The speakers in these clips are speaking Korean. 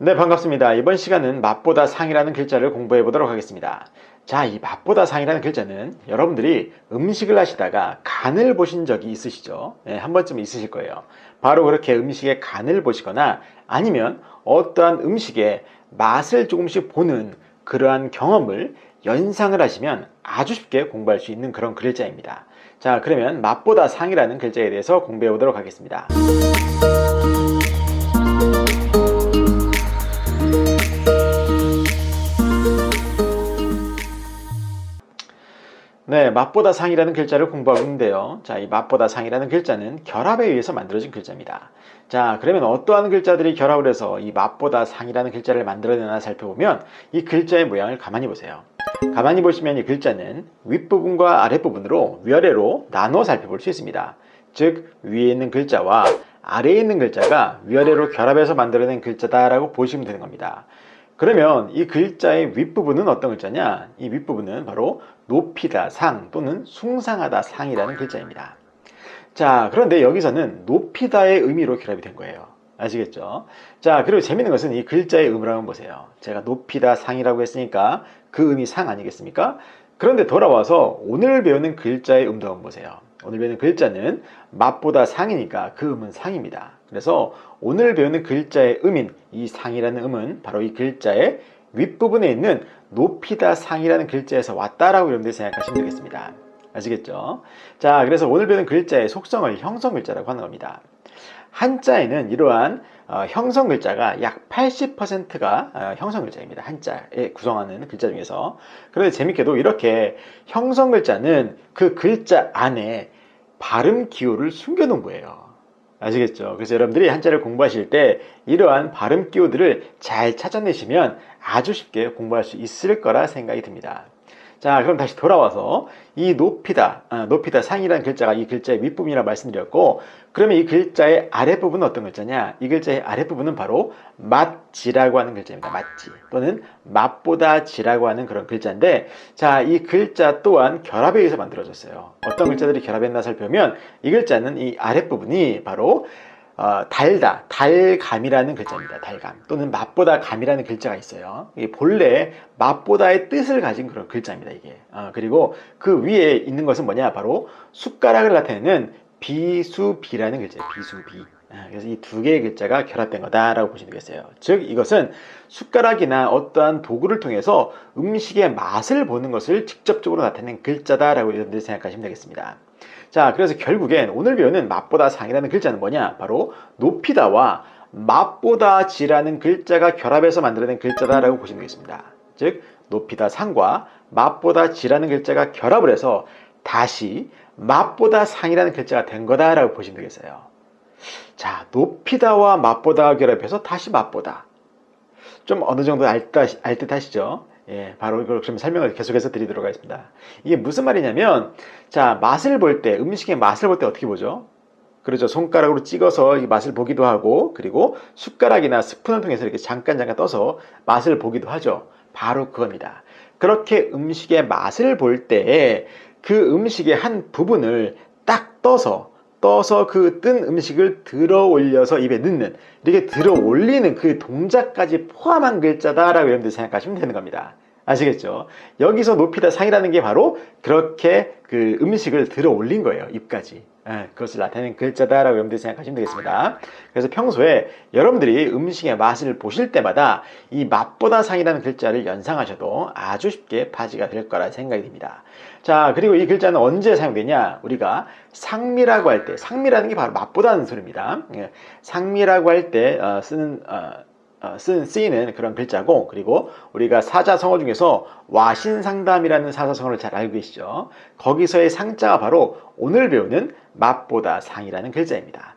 네, 반갑습니다. 이번 시간은 맛보다 상이라는 글자를 공부해 보도록 하겠습니다. 자, 이 맛보다 상이라는 글자는 여러분들이 음식을 하시다가 간을 보신 적이 있으시죠? 네, 한 번쯤 있으실 거예요. 바로 그렇게 음식의 간을 보시거나 아니면 어떠한 음식의 맛을 조금씩 보는 그러한 경험을 연상을 하시면 아주 쉽게 공부할 수 있는 그런 글자입니다. 자, 그러면 맛보다 상이라는 글자에 대해서 공부해 보도록 하겠습니다. 네, 맛보다 상이라는 글자를 공부하고 있는데요. 자, 이 맛보다 상이라는 글자는 결합에 의해서 만들어진 글자입니다. 자, 그러면 어떠한 글자들이 결합을 해서 이 맛보다 상이라는 글자를 만들어내나 살펴보면 이 글자의 모양을 가만히 보세요. 가만히 보시면 이 글자는 윗부분과 아랫부분으로 위아래로 나눠 살펴볼 수 있습니다. 즉, 위에 있는 글자와 아래에 있는 글자가 위아래로 결합해서 만들어낸 글자다라고 보시면 되는 겁니다. 그러면 이 글자의 윗부분은 어떤 글자냐? 이 윗부분은 바로 높이다 상 또는 숭상하다 상이라는 글자입니다. 자, 그런데 여기서는 높이다의 의미로 결합이 된 거예요. 아시겠죠? 자, 그리고 재밌는 것은 이 글자의 의미를 한번 보세요. 제가 높이다 상이라고 했으니까 그 의미 상 아니겠습니까? 그런데 돌아와서 오늘 배우는 글자의 음도 한번 보세요. 오늘 배우는 글자는 맛보다 상이니까 그 음은 상입니다. 그래서 오늘 배우는 글자의 음인 이 상이라는 음은 바로 이 글자의 윗부분에 있는 높이다 상이라는 글자에서 왔다라고 여러분들이 생각하시면 되겠습니다. 아시겠죠? 자, 그래서 오늘 배우는 글자의 속성을 형성 글자라고 하는 겁니다. 한자에는 이러한 어, 형성 글자가 약 80%가 어, 형성 글자입니다. 한자에 구성하는 글자 중에서. 그런데 재밌게도 이렇게 형성 글자는 그 글자 안에 발음 기호를 숨겨놓은 거예요. 아시겠죠? 그래서 여러분들이 한자를 공부하실 때 이러한 발음 기호들을 잘 찾아내시면 아주 쉽게 공부할 수 있을 거라 생각이 듭니다. 자, 그럼 다시 돌아와서 이 높이다, 아, 높이다 상이라는 글자가 이 글자의 윗부분이라 말씀드렸고, 그러면 이 글자의 아랫부분은 어떤 글자냐? 이 글자의 아랫부분은 바로 맛지라고 하는 글자입니다. 맛지. 또는 맛보다 지라고 하는 그런 글자인데, 자, 이 글자 또한 결합에 의해서 만들어졌어요. 어떤 글자들이 결합했나 살펴보면 이 글자는 이 아랫부분이 바로 어, 달다, 달감이라는 글자입니다. 달감 또는 맛보다 감이라는 글자가 있어요. 이게 본래 맛보다의 뜻을 가진 그런 글자입니다. 이게 어, 그리고 그 위에 있는 것은 뭐냐? 바로 숟가락을 나타내는 비수비라는 글자예요. 비수비. 아, 그래서 이 두 개의 글자가 결합된 거다라고 보시면 되겠어요. 즉 이것은 숟가락이나 어떠한 도구를 통해서 음식의 맛을 보는 것을 직접적으로 나타낸 글자다라고 여러분들이 생각하시면 되겠습니다. 자, 그래서 결국엔 오늘 배우는 맛보다 상이라는 글자는 뭐냐? 바로 높이다와 맛보다 지라는 글자가 결합해서 만들어낸 글자다라고 보시면 되겠습니다. 즉, 높이다 상과 맛보다 지라는 글자가 결합을 해서 다시 맛보다 상이라는 글자가 된 거다라고 보시면 되겠어요. 자, 높이다와 맛보다 결합해서 다시 맛보다. 좀 어느 정도 알듯, 하시죠? 예, 바로 이걸 그럼 설명을 계속해서 드리도록 하겠습니다. 이게 무슨 말이냐면, 자, 맛을 볼 때, 음식의 맛을 볼 때 어떻게 보죠? 그렇죠. 손가락으로 찍어서 이 맛을 보기도 하고, 그리고 숟가락이나 스푼을 통해서 이렇게 잠깐 잠깐 떠서 맛을 보기도 하죠. 바로 그겁니다. 그렇게 음식의 맛을 볼 때, 그 음식의 한 부분을 딱 떠서 떠서 그 뜬 음식을 들어 올려서 입에 넣는 이렇게 들어 올리는 그 동작까지 포함한 글자다라고 여러분들 생각하시면 되는 겁니다. 아시겠죠? 여기서 높이다 상이라는 게 바로 그렇게 그 음식을 들어 올린 거예요. 입까지. 예, 그것을 나타내는 글자다라고 여러분들이 생각하시면 되겠습니다. 그래서 평소에 여러분들이 음식의 맛을 보실 때마다 이 맛보다 상이라는 글자를 연상하셔도 아주 쉽게 파지가 될 거라 생각이 듭니다. 자, 그리고 이 글자는 언제 사용되냐? 우리가 상미라고 할 때, 상미라는 게 바로 맛보다는 소리입니다. 예, 상미라고 할때 어, 쓰는 어, 어, 쓴 쓰이는 그런 글자고 그리고 우리가 사자성어 중에서 와신상담이라는 사자성어를 잘 알고 계시죠. 거기서의 상자가 바로 오늘 배우는 맛보다 상이라는 글자입니다.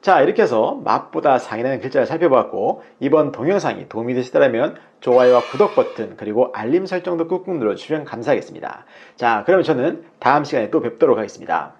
자 이렇게 해서 맛보다 상이라는 글자를 살펴보았고 이번 동영상이 도움이 되시더라면 좋아요와 구독 버튼 그리고 알림 설정도 꾹꾹 눌러주시면 감사하겠습니다. 자 그러면 저는 다음 시간에 또 뵙도록 하겠습니다.